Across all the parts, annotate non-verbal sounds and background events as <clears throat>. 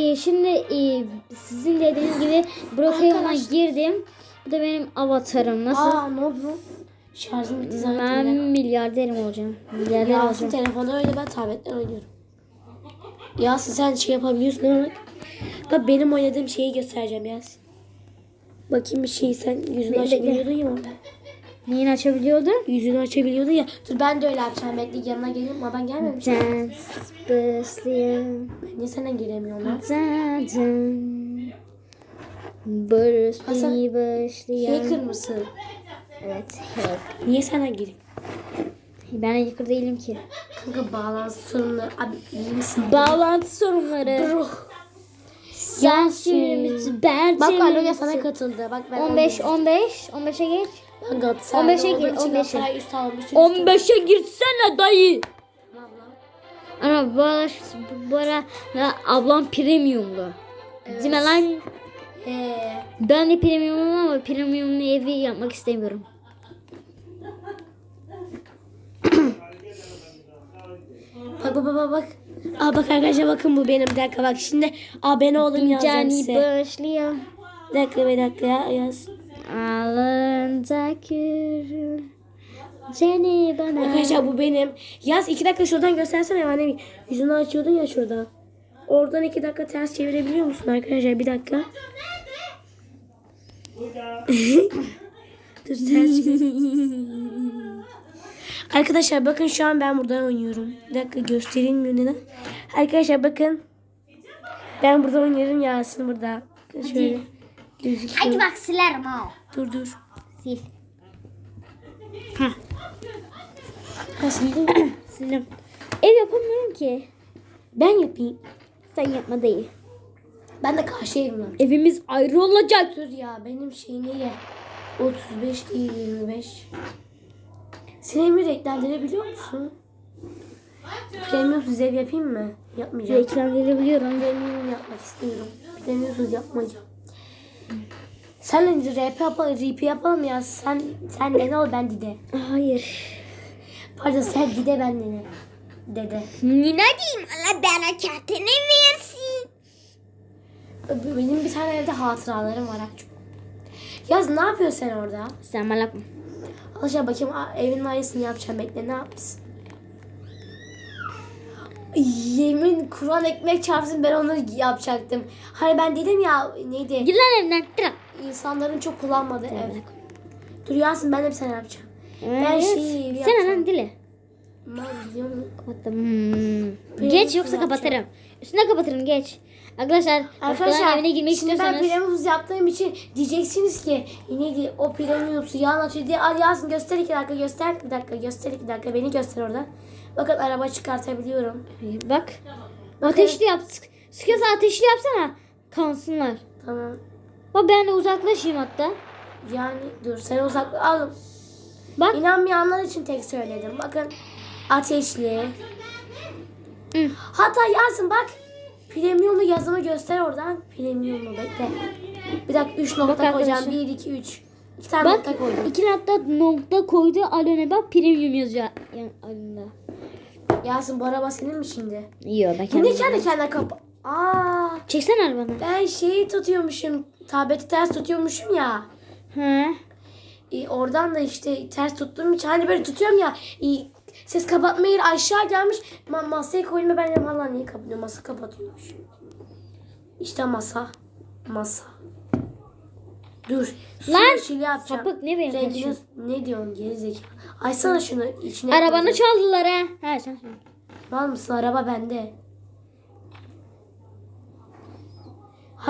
e, şimdi e, sizin dediğiniz gibi Arkadaşlar- girdim. Bu da benim avatarım. Nasıl? Aa ne oldu? Şarjım bitti ben zannettim. milyarderim olacağım. Milyarder Yasin olacağım. telefonda öyle ben tabletten oynuyorum. Yasin sen şey yapabiliyorsun? Bak. Bak benim oynadığım şeyi göstereceğim Yasin. Bakayım bir şeyi sen yüzünü açabiliyordun ya. Neyini açabiliyordun? Yüzünü açabiliyordun ya. Dur ben de öyle yapacağım. Bekle yanına geleyim ama ben. Dance başlayan. Ben niye senden giremiyorum lan? Hasan, başlayan. Hacker mısın? Evet. hack. Niye senden gireyim? Ben hacker değilim ki. Kanka bağlantı sorunları. Abi iyi misin? Bağlantı sorunları. Bro. Yasin. Ben Bak Aloya sana katıldı. Bak ben 15 15 15'e geç. Ben Galatasaray 15'e olduğum gir, için 15'e. Galatasaray üst almışsın. 15'e girsene dayı. Ana bu ara, bu ara ya, ablam premiumlu. Evet. Değil mi lan? Ee, Ben de premiumum ama premiumlu evi yapmak istemiyorum. bak bak bak bak. Aa bak arkadaşlar bakın bu benim. Bir dakika bak şimdi abone olun yazacağım Cani size. başlıyor. Bir dakika bir dakika ya yaz. Alında Seni bana. Arkadaşlar bu benim. Yaz iki dakika şuradan göstersene annem. Yüzünü açıyordun ya şuradan. Oradan iki dakika ters çevirebiliyor musun arkadaşlar? Bir dakika. <laughs> Dur ters <laughs> Arkadaşlar bakın şu an ben buradan oynuyorum. Bir dakika gösterilmiyor neden? Arkadaşlar bakın. Ben burada oynuyorum Yasin burada. Şöyle gözüküyor. bak silerim ha. Dur dur. Sil. Ha, sildim. <clears throat> Sildim. Ev yapamıyorum ki. ben yapayım. Sen yapma dayı. Ben de karşı evim. Evimiz ayrı olacak. Dur ya benim şey neye? 35 değil 25. Sen evi renklendirebiliyor musun? Premiumsuz ev yapayım mı? Yapmayacağım. Reklam gelebiliyorum. Premium yapmak istiyorum. Premiumsuz yapmayacağım. Sen rap yapalım, rap yapalım ya. Sen sen dene ol ben dide. Hayır. Pardon sen dide ben dene. Dede. Ne diyeyim? Allah bana kendini versin. Benim bir tane evde hatıralarım var. Çok. Yaz ne yapıyorsun sen orada? Sen malak mı? Alacağım bakayım evin aynısını yapacağım bekle ne yapmışsın? Yemin Kur'an ekmek çarpsın ben onu yapacaktım. Hani ben dedim ya neydi? Gir lan evden. İnsanların çok kullanmadığı ev. Dur Yasin ben de bir tane yapacağım. Evet. Ben şeyi Sen yapacağım. hemen dile. Musun? Kapattım. Hmm. Geç yoksa yapacağım. kapatırım. Üstüne kapatırım geç. Arkadaşlar, başkalarının evine girmek şimdi ben istiyorsanız premiumsuz yaptığım için diyeceksiniz ki neydi o premiumsu yan atıyor diye. Al Yasin göster iki dakika göster. Bir dakika göster iki dakika beni göster oradan. Bakın araba çıkartabiliyorum. bak. Ateşli yap. Sık- Sıkıyorsa ateşli yapsana. Kansınlar. Tamam. Bak ben de uzaklaşayım hatta. Yani dur sen uzak alın. Bak. İnanmayanlar için tek söyledim. Bakın ateşli. Hı. Hatta yazın bak. Premiumlu yazımı göster oradan. Premiumlu bekle. Bir dakika 3 nokta Bak koyacağım. arkadaşlar. 1, 2, 3. 2 tane Bak nokta koydum. iki nokta nokta koydu. Alone bak premium yazıyor. Yani alında. Yasin bu araba senin mi şimdi? Yok ben kendim. kendi kendine kapa... Aa, Çeksene arabanı. ben şeyi tutuyormuşum. Tableti ters tutuyormuşum ya. He. E, oradan da işte ters tuttuğum için hani böyle tutuyorum ya. E, ses kapatma yeri aşağı gelmiş. Ma masaya koyma ben de valla niye kapatıyor? Masa kapatıyormuş. İşte masa. Masa. Dur. Lan! yapacağım. Sapık ne benim ne diyorsun gerizekalı? Açsana şunu içine. Arabanı koyacağım. çaldılar ha. He sen. Var mısın? Araba bende.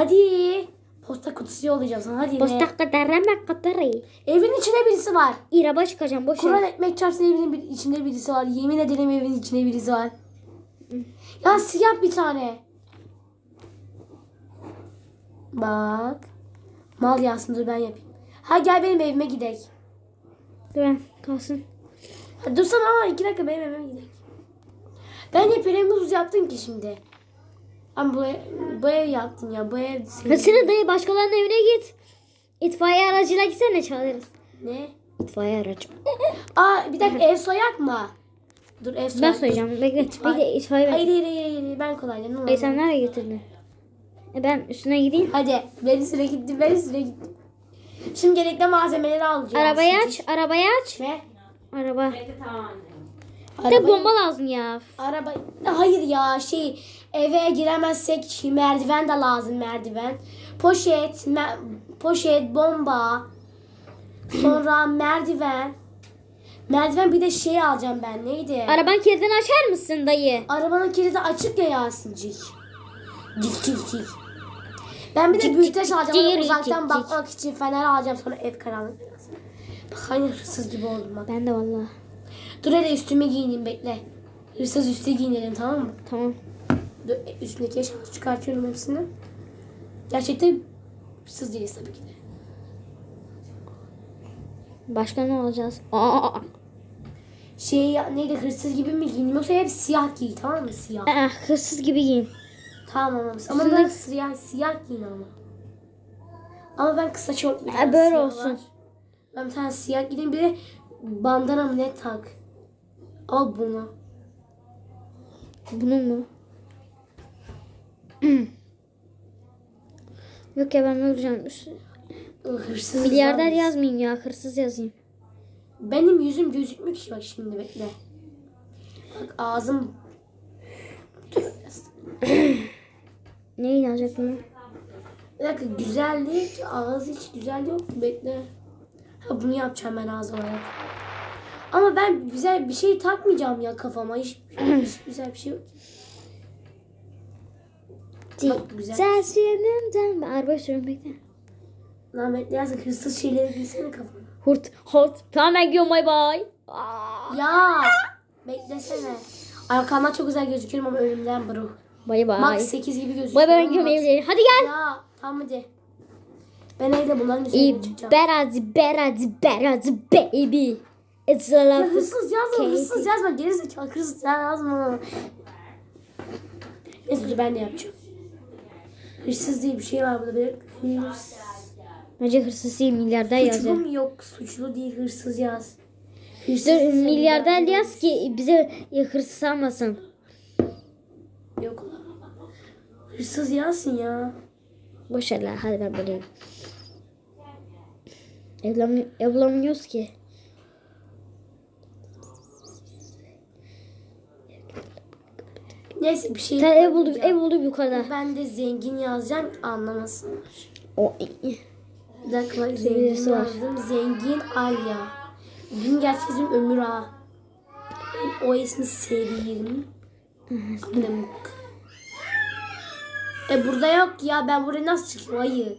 Hadi. Posta kutusu yollayacağım sana. Hadi. Posta kadarama kadarı. Evin içinde birisi var. İraba çıkacağım boş Kur'an ekmek çarpsın evinin bir, içinde birisi var. Yemin ederim evin içinde birisi var. Ya siyah bir tane. Bak. Mal yazsın dur ben yapayım. Ha gel benim evime gidelim. Ben kalsın. Ha, dursana ama iki dakika benim evime gidelim. Ben hep premiumsuz yaptım ki şimdi. Ama bu ev, bu ev yaptın ya. Bu ev sen dayı başkalarının evine git. İtfaiye aracıyla gitsene çalarız. Ne? İtfaiye aracı. Aa bir dakika ev soyak mı? Dur ev soyak. Ben soyacağım. Bekle. İtfaiye- Bekle itfaiye Hayır hayır hayır, hayır ben kolayca ne. Ay sen nereye getirdin? E ben üstüne gideyim. Hadi ben üstüne gittim ben üstüne gittim. Şimdi gerekli malzemeleri alacağız. Arabayı aç. Arabayı aç. Ne? Araba. Tamam. Bir de bomba lazım ya. Araba hayır ya şey eve giremezsek merdiven de lazım merdiven. Poşet, me- poşet, bomba. Sonra <clears throat> merdiven. Merdiven bir de şey alacağım ben. Neydi? Arabanın kilidini açar mısın dayı? Arabanın kilidi açık ya Yasin'cik. Cik cik cik. Ben bir de büyüteç alacağım. cik, uzaktan cik, bakmak için fener alacağım. Sonra ev karanlık. Bak hani hırsız gibi oldum bak. Ben de vallahi. Dur hele üstümü giyineyim bekle. Hırsız üstü giyinelim tamam mı? Tamam. E, Üstündeki eşyaları çıkartıyorum hepsini. Gerçekten hırsız değiliz tabii ki de. Başka ne olacağız? Aa, Şey neydi hırsız gibi mi giyineyim yoksa hep siyah giy tamam mı siyah. Aa, hırsız gibi giyin. Tamam ama ama Üstünde- siyah, siyah giyin ama. Ama ben kısa çok bir tane böyle olsun. var. Ben bir tane siyah giyeyim bir de bandana mı ne tak. Al bunu. Bunu mu? Yok ya ben öleceğim. Hırsız Milyarder var. yazmayayım ya. Hırsız yazayım. Benim yüzüm gözükmüyor ki bak şimdi bekle. Bak ağzım Neyi yazacak bunu? Bir dakika güzel değil ki ağız hiç güzel yok bekle. Ha bunu yapacağım ben ağız olarak. Ama ben güzel bir şey takmayacağım ya kafama hiç, hiç güzel bir şey yok. Bak güzel. Ses yanımdan. Ben arabayı sürüyorum bekle. Bekle yazık hırsız şeyleri giysene kafana. Hurt, hort. Tamam ben gidiyorum bay bay. Aa. Ya beklesene. Arkamdan çok güzel gözüküyorum ama önümden bro. Bay bay. Max 8 gibi gözüküyorum. Bay bay ben gidiyorum evlere. Hadi gel. Ya tamam hadi. Ben evde bunların üzerine çıkacağım. Beradi, beradi, beradi baby. It's a love. hırsız yazma, hırsız yazma. Geri zekalı hırsız yazma. Neyse ben de yapacağım. Hırsız diye bir şey var burada. Bir hırs. Bence hırsız değil milyarder Suçlu yazıyor. mu yok? Suçlu değil hırsız yaz. Hırsız Dur milyarder yaz ki bize hırsız almasın. Yok. Hırsız yazsın ya. Boş ver hadi ben bulayım. Ev, bulam- ev bulamıyoruz ki. Neyse bir şey Sen ev bulduk, yapmayacağım. ev bulduk yukarıda. Ben de zengin yazacağım anlamasınlar. O Bir dakika bak birisi zengin var. yazdım. Zengin Alya. Gün gerçek ismim Ömür Ağa. Ben o ismi seveyim. Adamık. E burada yok ya ben buraya nasıl çıkayım ayı?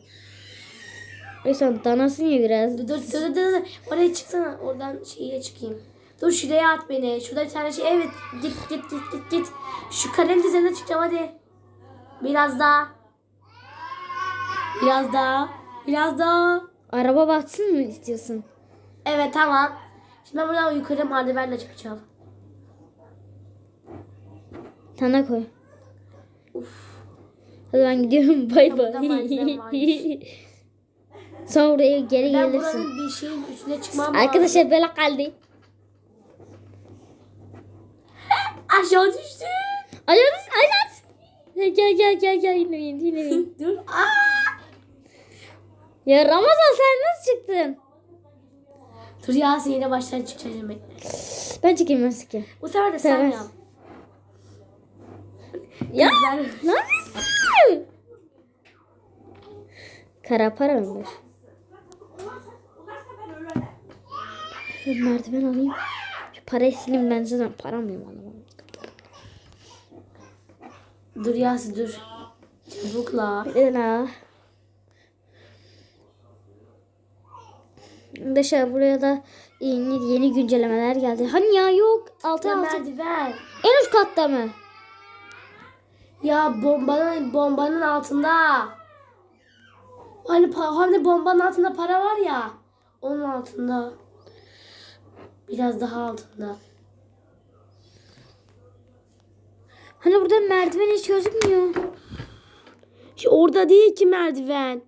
Sen danasın ya biraz. Dur dur dur dur, dur. Oraya çıksana oradan şeye çıkayım. Dur şuraya at beni. Şurada bir tane şey evet git git git git git. Şu karenin üzerine çıkacağım hadi. Biraz daha. Biraz daha. Biraz daha. Araba batsın mı istiyorsun? Evet tamam. Şimdi ben buradan yukarı merdivenle çıkacağım. Sana koy. Hadi ben gidiyorum <laughs> bay bay. Sonra buraya geri Ben gelirsin. buranın bir şeyin üstüne çıkmam. Arkadaşlar böyle kaldı. Aşağı düştüm. Ayağınız ayağınız. Gel gel gel gel yine bin yine bin. <laughs> Dur. Aa! Ya Ramazan sen nasıl çıktın? Dur Yasin yine baştan çıkacağım bekle. Ben çıkayım ben çıkayım. Bu sefer de sen Tamam. yap. Ya ne yapıyorsun? Kara para mı? Merdiven alayım. Şu parayı sileyim ben zaten param yok anlamadım. Dur Yasin dur. Çabuk la. Daha. Arkadaşlar buraya da yeni, yeni güncellemeler geldi. Hani ya yok. Altı Ya altı. merdiven. En üst katta mı? Ya bombanın bombanın altında. Hani hani bombanın altında para var ya. Onun altında. Biraz daha altında. Hani burada merdiven hiç gözükmüyor. Şu orada değil ki merdiven.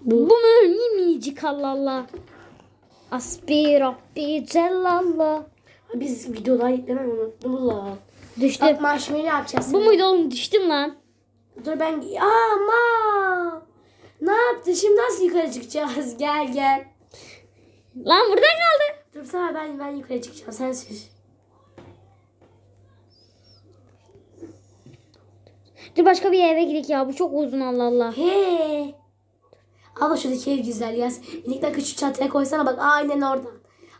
Bu mu? Niye minicik Allah Allah. Aspi Rabbi Cellallah. Biz videolar yüklemeyi unuttum la. Düştüm. Bak marshmallow yapacağız. Bu muydu oğlum düştüm lan. Dur ben... Ama! Ne yaptın? Şimdi nasıl yukarı çıkacağız? <laughs> Gel gel. Lan buradan kaldı. Dursana ben ben yukarı çıkacağım. Sen sür. Dur başka bir eve gidelim ya. Bu çok uzun Allah Allah. He. Ama şuradaki ev güzel ya. İlikten küçük çatıya koysana bak. Aynen orada.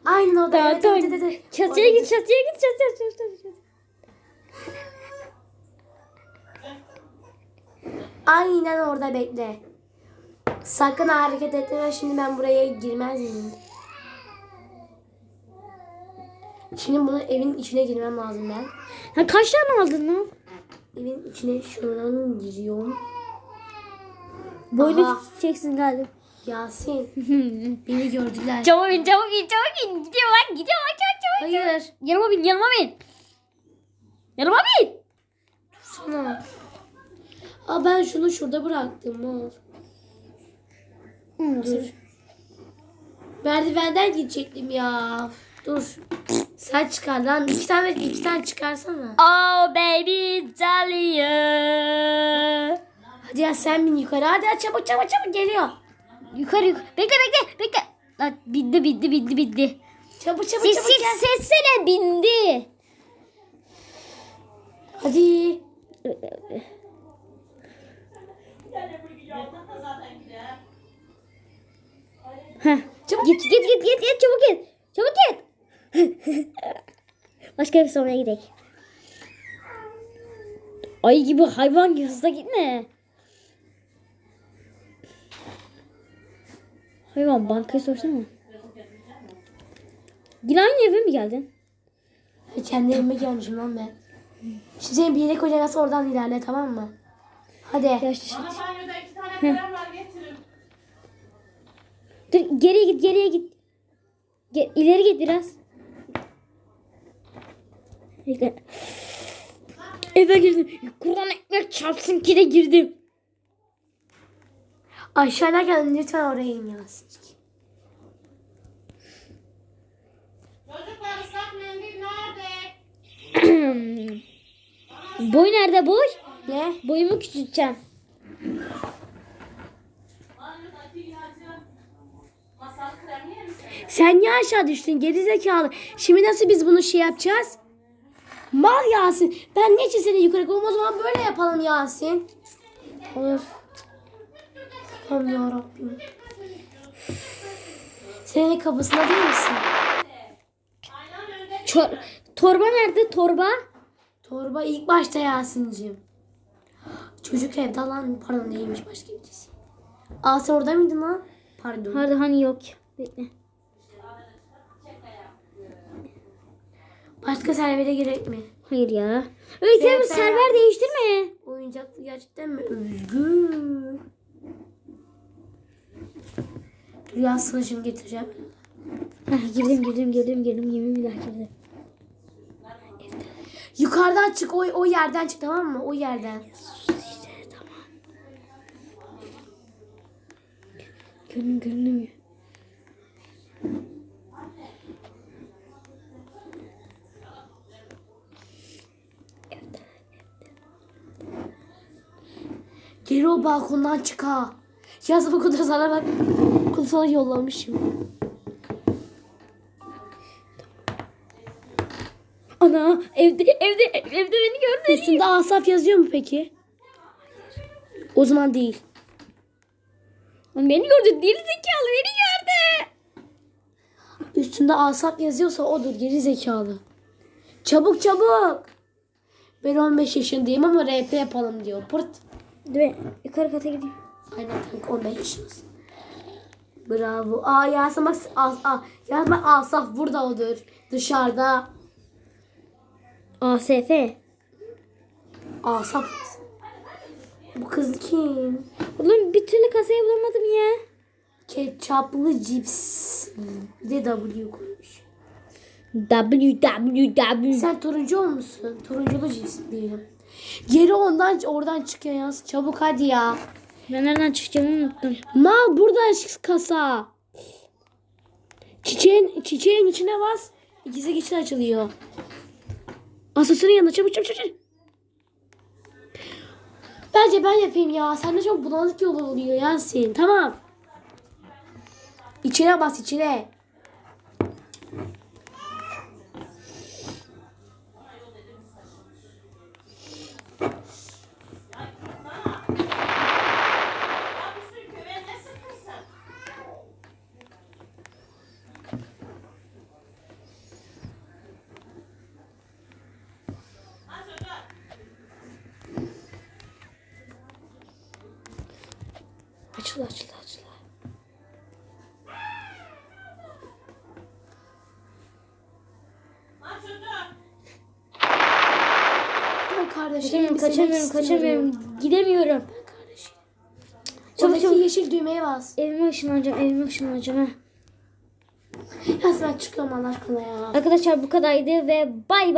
Aynen orada. Tamam, Evet, evet, evet, evet. Çatıya git çatıya git çatıya çatıya. çatıya. Aynen orada bekle. Sakın hareket etme. Şimdi ben buraya girmez miyim? Şimdi bunu evin içine girmem lazım ben. Ha, kaç tane aldın lan? Evin içine şuradan giriyorum. Boynu Aha. çeksin galiba. Yasin <laughs> beni gördüler. Çabuk bin çabuk bin çabuk bin. Gidiyor lan gidiyor lan çabuk çabuk. Hayır. Yanıma bin yanıma bin. Yanıma bin. Sana. Aa ben şunu şurada bıraktım. Mor. Dur. Merdivenden gidecektim ya. Dur. Sen çıkar lan. İki tane iki tane çıkarsana. Oh baby Dahlia. Hadi ya sen bin yukarı. Hadi ya çabuk çabuk çabuk geliyor. Yukarı yukarı. Bekle bekle bekle. Lan bindi bindi bindi bindi. Çabuk çabuk Ses çabuk ses gel. sessene bindi. Hadi. Heh. Çabuk git git git git git çabuk git. Çabuk git. <laughs> Başka bir soruna gidelim. Ay gibi hayvan gibi hızla gitme. Hayvan bankayı sorsana. Yine aynı eve mi geldin? Kendi evime gelmişim lan ben. Şimdi seni bir yere koyacağım. Nasıl oradan ilerle tamam mı? Hadi. Şu- Banyoda iki tane krem var getirin. Dur geriye git geriye git. Ge- ileri git biraz. Eve girdim. Kur'an ekmek çarpsın ki de girdim. Aşağı inerken lütfen oraya in Yasin. Çocuklar ıslak mendil nerede? <clears throat> Boy nerede boy? Ne? Boyumu küçülteceğim. Sen niye aşağı düştün geri zekalı? Şimdi nasıl biz bunu şey yapacağız? Mal Yasin. Ben niçin seni yukarı koyayım? O zaman böyle yapalım Yasin. Olur. Tamam yarabbim. Senin kapısında değil misin? Çor- torba nerede torba? Torba ilk başta Yasin'cim. Çocuk evde lan. Pardon değilmiş başka birisi. Aa sen orada mıydın lan? Pardon. Hadi hani yok. Bekle. Başka servere gerek mi? Hayır ya. Öyle Bekle. server değiştirme. Oyuncaklı gerçekten mi? Özgür. Dur ya sılıcımı getireceğim. Heh, girdim girdim girdim girdim yemin billah girdim. Yukarıdan çık o, o yerden çık tamam mı? O yerden. İşte tamam. O balkondan çık ha. Yaz bu kadar sana bak. Bunu sana yollamışım. Ana evde evde evde beni görmedi. Üstünde Asaf yazıyor mu peki? O zaman değil. Lan Beni gördü deli zekalı beni gördü. Üstünde Asap yazıyorsa odur geri zekalı. Çabuk çabuk. Ben 15 yaşındayım ama RP yapalım diyor. Pırt. Dur ben yukarı kata gideyim. Aynen kanka 15 yaşındasın. Bravo. Aa bak As Aa, Yasin bak Asaf burada odur. Dışarıda. ASF. Asaf. Bu kız kim? Oğlum bir türlü kasayı bulamadım ya. Ketçaplı cips. Bir de W koymuş. www. Sen turuncu olmuşsun. Turunculu cips diyelim. Geri ondan oradan çıkıyor yaz. Çabuk hadi ya. Ben nereden çıkacağımı unuttum. Mal burada kasa. Çiçeğin, çiçeğin içine bas. İkisi geçti açılıyor. Asansörün yanına çabuk çabuk çabuk. çabuk. Bence ben yapayım ya. Sende çok bulanık yol oluyor Yasin. Tamam. İçine bas içine. Açıl açıl açıl. Kaçamıyorum, kaçamıyorum, kaçamıyorum. Gidemiyorum. Ben kardeşim. Çabuk, çabuk. yeşil düğmeye bas. Evime ışınlanacağım, evime ışınlanacağım. ha. Yasin ben çıkıyorum Allah aşkına ya. Arkadaşlar bu kadardı ve bay bay.